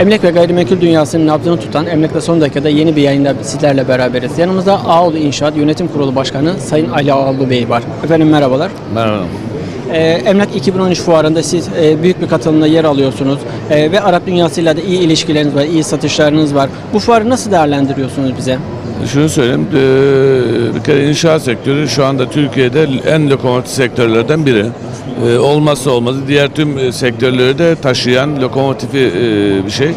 Emlak ve gayrimenkul dünyasının nabzını tutan Emlak'ta son dakikada yeni bir yayında sizlerle beraberiz. Yanımızda Ağoğlu İnşaat Yönetim Kurulu Başkanı Sayın Ali Ağoğlu Bey var. Efendim merhabalar. Merhaba. Ee, Emlak 2013 fuarında siz e, büyük bir katılımda yer alıyorsunuz Ee, ve Arap dünyasıyla da iyi ilişkileriniz var, iyi satışlarınız var. Bu fuarı nasıl değerlendiriyorsunuz bize? Şunu söyleyeyim, eee, bir kere inşaat sektörü şu anda Türkiye'de en lokomotif sektörlerden biri. Eee, olmazsa olmazı diğer tüm e, sektörleri de taşıyan lokomotifi e, bir şey.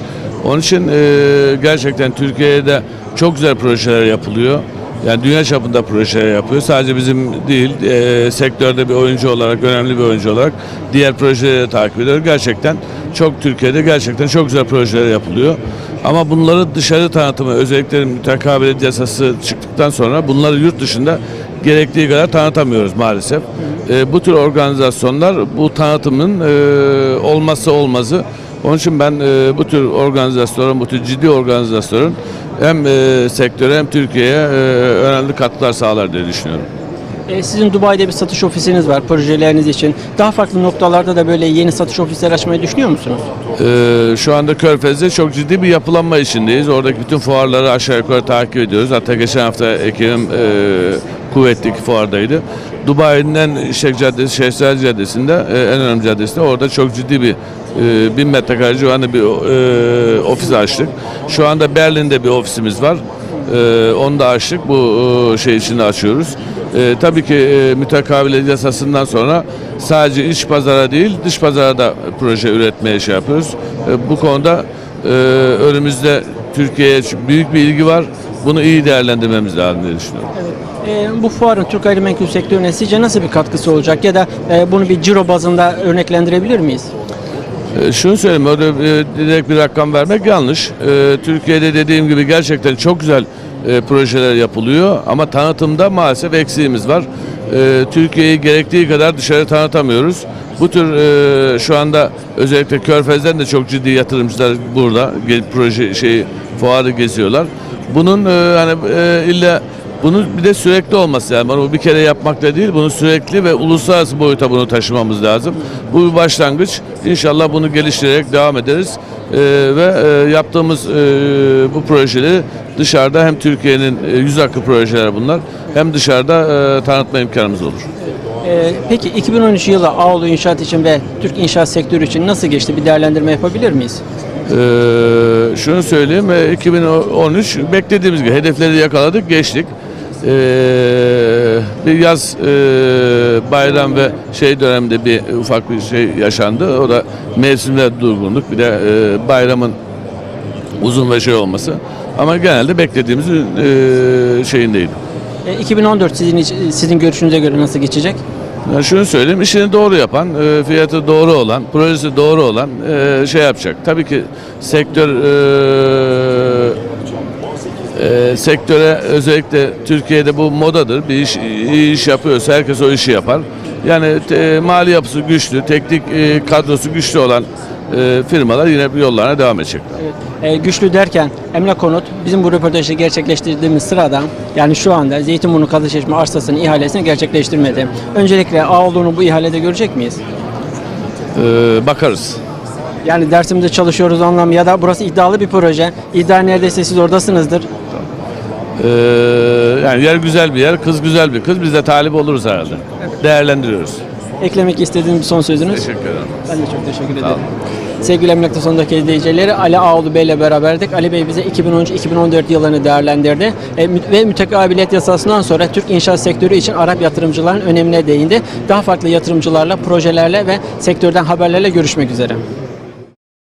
Onun için e, gerçekten Türkiye'de çok güzel projeler yapılıyor. Yani dünya çapında projeler yapıyor. Sadece bizim değil, e, sektörde bir oyuncu olarak, önemli bir oyuncu olarak diğer projeleri de takip ediyoruz. Gerçekten çok Türkiye'de gerçekten çok güzel projeler yapılıyor. Ama bunları dışarı tanıtımı, özellikle mütekabiliyet yasası çıktıktan sonra bunları yurt dışında gerektiği kadar tanıtamıyoruz maalesef. E, bu tür organizasyonlar bu tanıtımın e, olmazsa olmazı. Onun için ben e, bu tür organizasyonların, bu tür ciddi organizasyonların hem e, sektöre hem Türkiye'ye e, önemli katkılar sağlar diye düşünüyorum. Ee, sizin Dubai'de bir satış ofisiniz var projeleriniz için. Daha farklı noktalarda da böyle yeni satış ofisleri açmayı düşünüyor musunuz? Ee, şu anda Körfez'de çok ciddi bir yapılanma içindeyiz. Oradaki bütün fuarları aşağı yukarı takip ediyoruz. Hatta geçen hafta ekibim e, kuvvetli fuardaydı. Dubai'nin İşlek Caddesi, Şehzade Caddesi'nde, e, en önemli caddesinde orada çok ciddi bir e, bin metrekare civarında bir e, ofis açtık. Şu anda Berlin'de bir ofisimiz var. Onu da açtık. Bu şey içinde açıyoruz. Tabii ki e, mütekabiliyet yasasından sonra sadece iç pazara değil dış pazara da proje üretmeye şey yapıyoruz. Bu konuda önümüzde Türkiye'ye büyük bir ilgi var. Bunu iyi değerlendirmemiz lazım diye düşünüyorum. Ee, bu fuarın Türk gayrimenkul sektörüne sizce nasıl bir katkısı olacak ya da e, bunu bir ciro bazında örneklendirebilir miyiz? E, Şunu söyleyeyim, öyle e, direkt bir rakam vermek yanlış. E, Türkiye'de dediğim gibi gerçekten çok güzel e, projeler yapılıyor ama tanıtımda maalesef eksiğimiz var. E, Türkiye'yi gerektiği kadar dışarı tanıtamıyoruz. Bu tür e, şu anda özellikle Körfez'den de çok ciddi yatırımcılar burada gelip proje şey fuarı geziyorlar. Bunun e, hani e, illa bunun bir de sürekli olması yani bunu bir kere yapmakla değil bunu sürekli ve uluslararası boyuta bunu taşımamız lazım. Bu bir başlangıç. İnşallah bunu geliştirerek devam ederiz. Ee, ve e, yaptığımız e, bu projeleri dışarıda hem Türkiye'nin e, yüz hakkı projeler bunlar hem dışarıda e, tanıtma imkanımız olur. Ee, peki 2013 yılı Ağoğlu İnşaat için ve Türk inşaat sektörü için nasıl geçti? Bir değerlendirme yapabilir miyiz? Ee, şunu söyleyeyim, e, 2013 beklediğimiz gibi hedefleri yakaladık, geçtik. Ee, bir yaz e, bayram ve şey dönemde bir ufak bir şey yaşandı. O da mevsimde durgunluk, bir de e, bayramın uzun ve şey olması. Ama genelde beklediğimizin e, şeyindeydi. Ee, 2014 sizin sizin görüşünüze göre nasıl geçecek? Yani şunu söyleyeyim, işini doğru yapan, e, fiyatı doğru olan, projesi doğru olan e, şey yapacak. Tabii ki sektör e, e, sektöre özellikle Türkiye'de bu modadır. Bir iş iyi iş yapıyorsa herkes o işi yapar. Yani te- mali yapısı güçlü, teknik e, kadrosu güçlü olan e, firmalar yine yollarına devam edecekler. Ee, güçlü derken Emlak Konut bizim bu röportajı gerçekleştirdiğimiz sırada yani şu anda Zeytinburnu Kadıçeşme arsasının ihalesini gerçekleştirmedi. Öncelikle Ağoğlu'nu bu ihalede görecek miyiz? E, bakarız. Yani dersimizde çalışıyoruz anlam ya da burası iddialı bir proje. İddia neredeyse siz oradasınızdır. E, yani yer güzel bir yer, kız güzel bir kız. Biz de talip oluruz herhalde. Değerlendiriyoruz. Eklemek istediğiniz bir son sözünüz. Teşekkür ederim. Ben de çok teşekkür ederim. Sevgili Emlak'ta sondaki izleyicileri Ali Ağoğlu Bey ile beraberdik. Ali Bey bize 2013-2014 yıllarını değerlendirdi E, ve mütekabiliyet yasasından sonra Türk inşaat sektörü için Arap yatırımcıların önemine değindi. Daha farklı yatırımcılarla, projelerle ve sektörden haberlerle görüşmek üzere.